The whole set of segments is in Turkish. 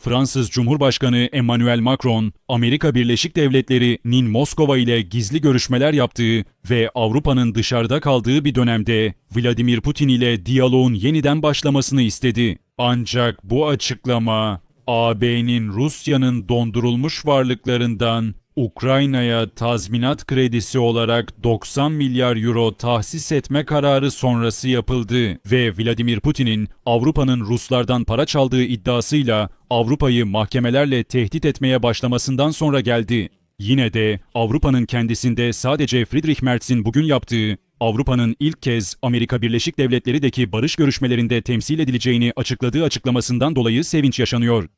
Fransız Cumhurbaşkanı Emmanuel Macron, Amerika Birleşik Devletleri'nin Moskova ile gizli görüşmeler yaptığı ve Avrupa'nın dışarıda kaldığı bir dönemde Vladimir Putin ile diyaloğun yeniden başlamasını istedi. Ancak bu açıklama AB'nin Rusya'nın dondurulmuş varlıklarından Ukrayna'ya tazminat kredisi olarak 90 milyar euro tahsis etme kararı sonrası yapıldı ve Vladimir Putin'in Avrupa'nın Ruslardan para çaldığı iddiasıyla Avrupa'yı mahkemelerle tehdit etmeye başlamasından sonra geldi. Yine de Avrupa'nın kendisinde sadece Friedrich Merz'in bugün yaptığı Avrupa'nın ilk kez Amerika Birleşik Devletleri'deki barış görüşmelerinde temsil edileceğini açıkladığı açıklamasından dolayı sevinç yaşanıyor.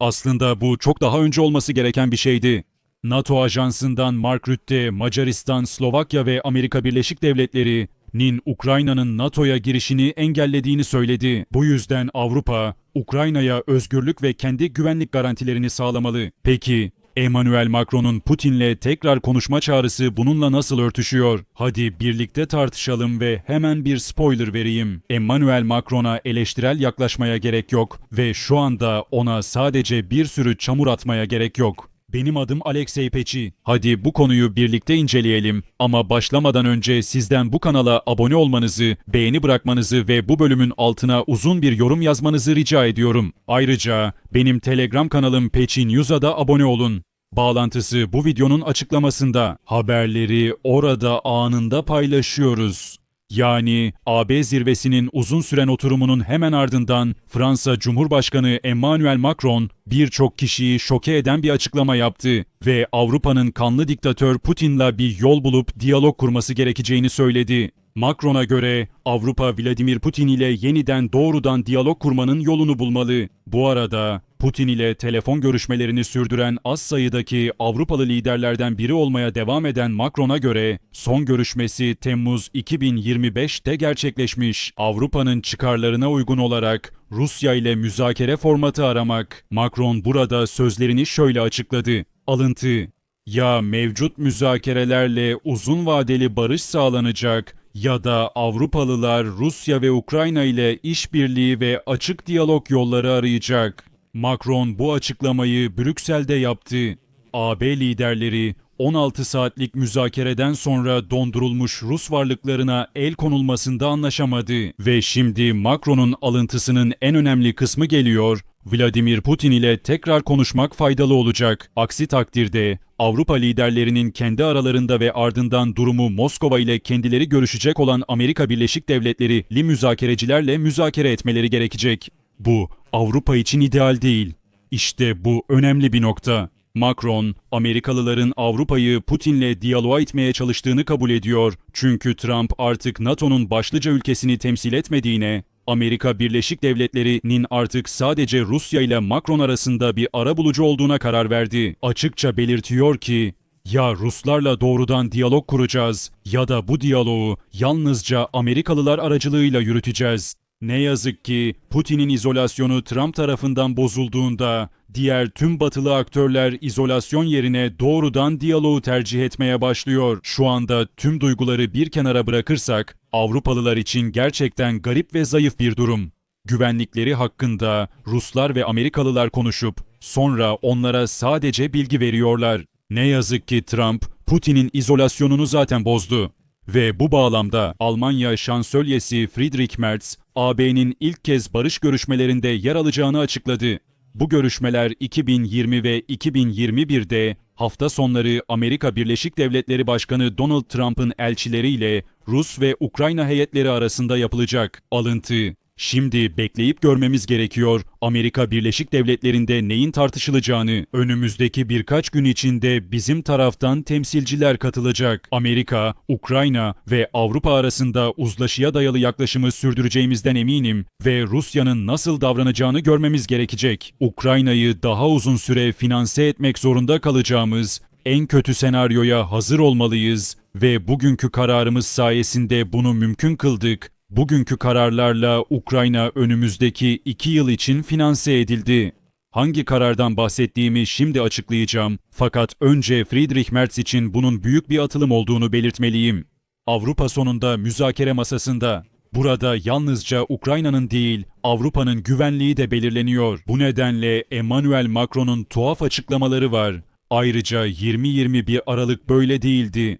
Aslında bu çok daha önce olması gereken bir şeydi. NATO ajansından Mark Rutte, Macaristan, Slovakya ve Amerika Birleşik Devletleri'nin Ukrayna'nın NATO'ya girişini engellediğini söyledi. Bu yüzden Avrupa, Ukrayna'ya özgürlük ve kendi güvenlik garantilerini sağlamalı. Peki, Emmanuel Macron'un Putin'le tekrar konuşma çağrısı bununla nasıl örtüşüyor? Hadi birlikte tartışalım ve hemen bir spoiler vereyim. Emmanuel Macron'a eleştirel yaklaşmaya gerek yok ve şu anda ona sadece bir sürü çamur atmaya gerek yok. Benim adım Alexey Peçi. Hadi bu konuyu birlikte inceleyelim. Ama başlamadan önce sizden bu kanala abone olmanızı, beğeni bırakmanızı ve bu bölümün altına uzun bir yorum yazmanızı rica ediyorum. Ayrıca benim Telegram kanalım Peçi News'a da abone olun. Bağlantısı bu videonun açıklamasında. Haberleri orada anında paylaşıyoruz. Yani AB zirvesinin uzun süren oturumunun hemen ardından Fransa Cumhurbaşkanı Emmanuel Macron birçok kişiyi şoke eden bir açıklama yaptı ve Avrupa'nın kanlı diktatör Putin'la bir yol bulup diyalog kurması gerekeceğini söyledi. Macron'a göre Avrupa Vladimir Putin ile yeniden doğrudan diyalog kurmanın yolunu bulmalı. Bu arada Putin ile telefon görüşmelerini sürdüren az sayıdaki Avrupalı liderlerden biri olmaya devam eden Macron'a göre son görüşmesi Temmuz 2025'te gerçekleşmiş. Avrupa'nın çıkarlarına uygun olarak Rusya ile müzakere formatı aramak. Macron burada sözlerini şöyle açıkladı. Alıntı ya mevcut müzakerelerle uzun vadeli barış sağlanacak ya da Avrupalılar Rusya ve Ukrayna ile işbirliği ve açık diyalog yolları arayacak. Macron bu açıklamayı Brüksel'de yaptı. AB liderleri 16 saatlik müzakereden sonra dondurulmuş Rus varlıklarına el konulmasında anlaşamadı ve şimdi Macron'un alıntısının en önemli kısmı geliyor. Vladimir Putin ile tekrar konuşmak faydalı olacak. Aksi takdirde Avrupa liderlerinin kendi aralarında ve ardından durumu Moskova ile kendileri görüşecek olan Amerika Birleşik Devletleri'li müzakerecilerle müzakere etmeleri gerekecek. Bu Avrupa için ideal değil. İşte bu önemli bir nokta. Macron, Amerikalıların Avrupa'yı Putin'le diyaloğa itmeye çalıştığını kabul ediyor. Çünkü Trump artık NATO'nun başlıca ülkesini temsil etmediğine, Amerika Birleşik Devletleri'nin artık sadece Rusya ile Macron arasında bir arabulucu olduğuna karar verdi. Açıkça belirtiyor ki, ya Ruslarla doğrudan diyalog kuracağız ya da bu diyaloğu yalnızca Amerikalılar aracılığıyla yürüteceğiz. Ne yazık ki Putin'in izolasyonu Trump tarafından bozulduğunda diğer tüm batılı aktörler izolasyon yerine doğrudan diyaloğu tercih etmeye başlıyor. Şu anda tüm duyguları bir kenara bırakırsak Avrupalılar için gerçekten garip ve zayıf bir durum. Güvenlikleri hakkında Ruslar ve Amerikalılar konuşup sonra onlara sadece bilgi veriyorlar. Ne yazık ki Trump Putin'in izolasyonunu zaten bozdu. Ve bu bağlamda Almanya şansölyesi Friedrich Merz, AB'nin ilk kez barış görüşmelerinde yer alacağını açıkladı. Bu görüşmeler 2020 ve 2021'de hafta sonları Amerika Birleşik Devletleri Başkanı Donald Trump'ın elçileriyle Rus ve Ukrayna heyetleri arasında yapılacak. Alıntı Şimdi bekleyip görmemiz gerekiyor Amerika Birleşik Devletleri'nde neyin tartışılacağını. Önümüzdeki birkaç gün içinde bizim taraftan temsilciler katılacak. Amerika, Ukrayna ve Avrupa arasında uzlaşıya dayalı yaklaşımı sürdüreceğimizden eminim ve Rusya'nın nasıl davranacağını görmemiz gerekecek. Ukrayna'yı daha uzun süre finanse etmek zorunda kalacağımız en kötü senaryoya hazır olmalıyız ve bugünkü kararımız sayesinde bunu mümkün kıldık. Bugünkü kararlarla Ukrayna önümüzdeki iki yıl için finanse edildi. Hangi karardan bahsettiğimi şimdi açıklayacağım. Fakat önce Friedrich Merz için bunun büyük bir atılım olduğunu belirtmeliyim. Avrupa sonunda müzakere masasında. Burada yalnızca Ukrayna'nın değil, Avrupa'nın güvenliği de belirleniyor. Bu nedenle Emmanuel Macron'un tuhaf açıklamaları var. Ayrıca 20-21 Aralık böyle değildi.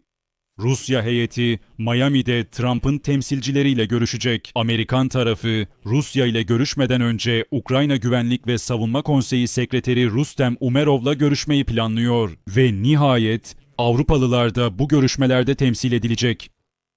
Rusya heyeti Miami'de Trump'ın temsilcileriyle görüşecek. Amerikan tarafı Rusya ile görüşmeden önce Ukrayna Güvenlik ve Savunma Konseyi Sekreteri Rustem Umerov'la görüşmeyi planlıyor ve nihayet Avrupalılar da bu görüşmelerde temsil edilecek.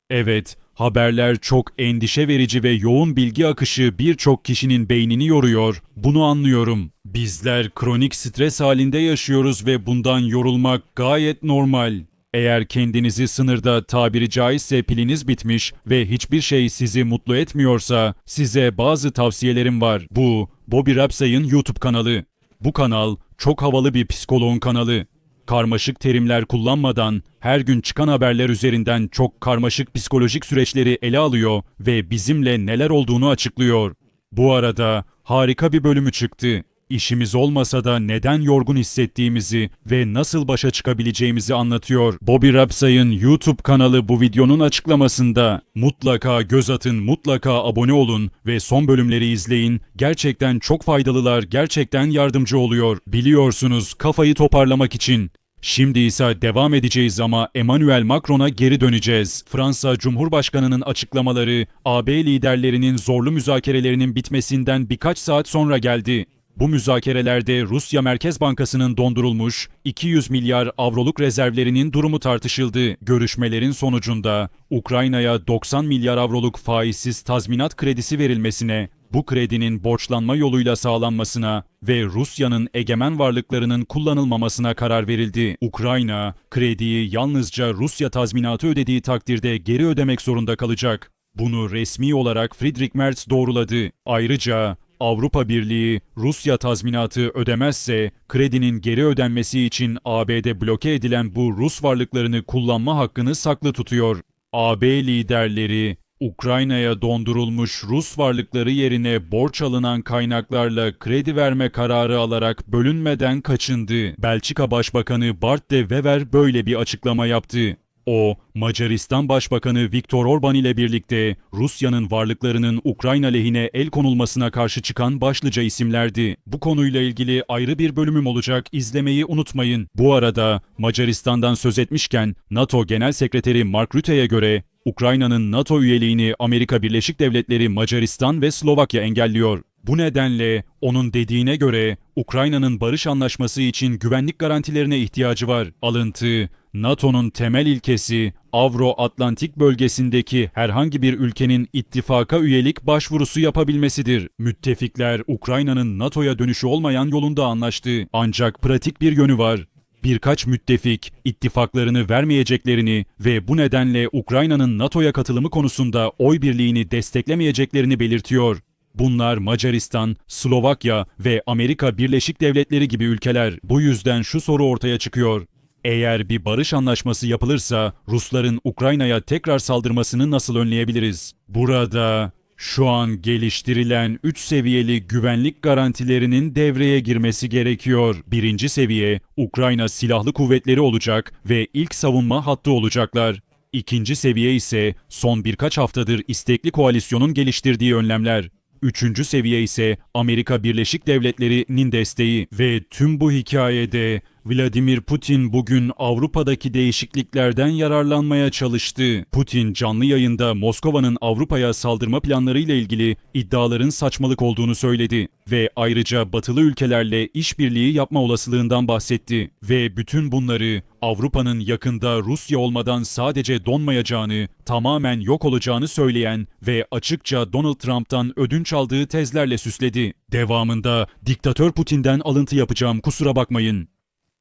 Evet, haberler çok endişe verici ve yoğun bilgi akışı birçok kişinin beynini yoruyor. Bunu anlıyorum. Bizler kronik stres halinde yaşıyoruz ve bundan yorulmak gayet normal. Eğer kendinizi sınırda tabiri caizse piliniz bitmiş ve hiçbir şey sizi mutlu etmiyorsa size bazı tavsiyelerim var. Bu Bobby Rapsay'ın YouTube kanalı. Bu kanal çok havalı bir psikoloğun kanalı. Karmaşık terimler kullanmadan her gün çıkan haberler üzerinden çok karmaşık psikolojik süreçleri ele alıyor ve bizimle neler olduğunu açıklıyor. Bu arada harika bir bölümü çıktı. İşimiz olmasa da neden yorgun hissettiğimizi ve nasıl başa çıkabileceğimizi anlatıyor. Bobby Rapsay'ın YouTube kanalı bu videonun açıklamasında. Mutlaka göz atın, mutlaka abone olun ve son bölümleri izleyin. Gerçekten çok faydalılar, gerçekten yardımcı oluyor. Biliyorsunuz kafayı toparlamak için. Şimdi ise devam edeceğiz ama Emmanuel Macron'a geri döneceğiz. Fransa Cumhurbaşkanı'nın açıklamaları AB liderlerinin zorlu müzakerelerinin bitmesinden birkaç saat sonra geldi. Bu müzakerelerde Rusya Merkez Bankası'nın dondurulmuş 200 milyar avroluk rezervlerinin durumu tartışıldı. Görüşmelerin sonucunda Ukrayna'ya 90 milyar avroluk faizsiz tazminat kredisi verilmesine, bu kredinin borçlanma yoluyla sağlanmasına ve Rusya'nın egemen varlıklarının kullanılmamasına karar verildi. Ukrayna, krediyi yalnızca Rusya tazminatı ödediği takdirde geri ödemek zorunda kalacak. Bunu resmi olarak Friedrich Merz doğruladı. Ayrıca Avrupa Birliği Rusya tazminatı ödemezse kredinin geri ödenmesi için ABD bloke edilen bu Rus varlıklarını kullanma hakkını saklı tutuyor. AB liderleri Ukrayna'ya dondurulmuş Rus varlıkları yerine borç alınan kaynaklarla kredi verme kararı alarak bölünmeden kaçındı. Belçika Başbakanı Bart de Wever böyle bir açıklama yaptı. O, Macaristan Başbakanı Viktor Orban ile birlikte Rusya'nın varlıklarının Ukrayna lehine el konulmasına karşı çıkan başlıca isimlerdi. Bu konuyla ilgili ayrı bir bölümüm olacak, izlemeyi unutmayın. Bu arada Macaristan'dan söz etmişken NATO Genel Sekreteri Mark Rutte'ye göre Ukrayna'nın NATO üyeliğini Amerika Birleşik Devletleri, Macaristan ve Slovakya engelliyor. Bu nedenle onun dediğine göre Ukrayna'nın barış anlaşması için güvenlik garantilerine ihtiyacı var. Alıntı NATO'nun temel ilkesi Avro-Atlantik bölgesindeki herhangi bir ülkenin ittifaka üyelik başvurusu yapabilmesidir. Müttefikler Ukrayna'nın NATO'ya dönüşü olmayan yolunda anlaştı. Ancak pratik bir yönü var. Birkaç müttefik ittifaklarını vermeyeceklerini ve bu nedenle Ukrayna'nın NATO'ya katılımı konusunda oy birliğini desteklemeyeceklerini belirtiyor. Bunlar Macaristan, Slovakya ve Amerika Birleşik Devletleri gibi ülkeler. Bu yüzden şu soru ortaya çıkıyor. Eğer bir barış anlaşması yapılırsa Rusların Ukrayna'ya tekrar saldırmasını nasıl önleyebiliriz? Burada şu an geliştirilen 3 seviyeli güvenlik garantilerinin devreye girmesi gerekiyor. Birinci seviye Ukrayna Silahlı Kuvvetleri olacak ve ilk savunma hattı olacaklar. İkinci seviye ise son birkaç haftadır istekli koalisyonun geliştirdiği önlemler. Üçüncü seviye ise Amerika Birleşik Devletleri'nin desteği ve tüm bu hikayede Vladimir Putin bugün Avrupa'daki değişikliklerden yararlanmaya çalıştı. Putin canlı yayında Moskova'nın Avrupa'ya saldırma planları ile ilgili iddiaların saçmalık olduğunu söyledi ve ayrıca batılı ülkelerle işbirliği yapma olasılığından bahsetti ve bütün bunları Avrupa'nın yakında Rusya olmadan sadece donmayacağını, tamamen yok olacağını söyleyen ve açıkça Donald Trump'tan ödünç aldığı tezlerle süsledi. Devamında diktatör Putin'den alıntı yapacağım kusura bakmayın.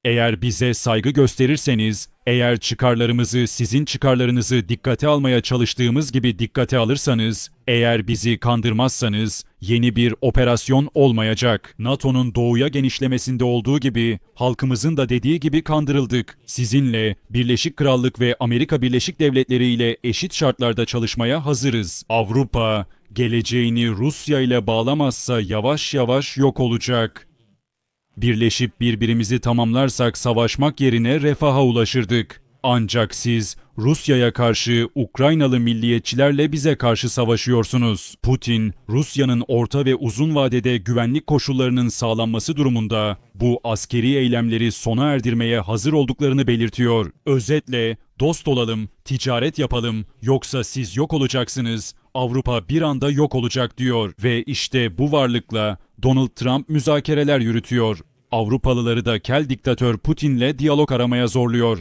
Eğer bize saygı gösterirseniz, eğer çıkarlarımızı sizin çıkarlarınızı dikkate almaya çalıştığımız gibi dikkate alırsanız, eğer bizi kandırmazsanız yeni bir operasyon olmayacak. NATO'nun doğuya genişlemesinde olduğu gibi halkımızın da dediği gibi kandırıldık. Sizinle Birleşik Krallık ve Amerika Birleşik Devletleri ile eşit şartlarda çalışmaya hazırız. Avrupa geleceğini Rusya ile bağlamazsa yavaş yavaş yok olacak. Birleşip birbirimizi tamamlarsak savaşmak yerine refaha ulaşırdık. Ancak siz Rusya'ya karşı Ukraynalı milliyetçilerle bize karşı savaşıyorsunuz. Putin, Rusya'nın orta ve uzun vadede güvenlik koşullarının sağlanması durumunda bu askeri eylemleri sona erdirmeye hazır olduklarını belirtiyor. Özetle dost olalım, ticaret yapalım yoksa siz yok olacaksınız. Avrupa bir anda yok olacak diyor ve işte bu varlıkla Donald Trump müzakereler yürütüyor. Avrupalıları da kel diktatör Putin'le diyalog aramaya zorluyor.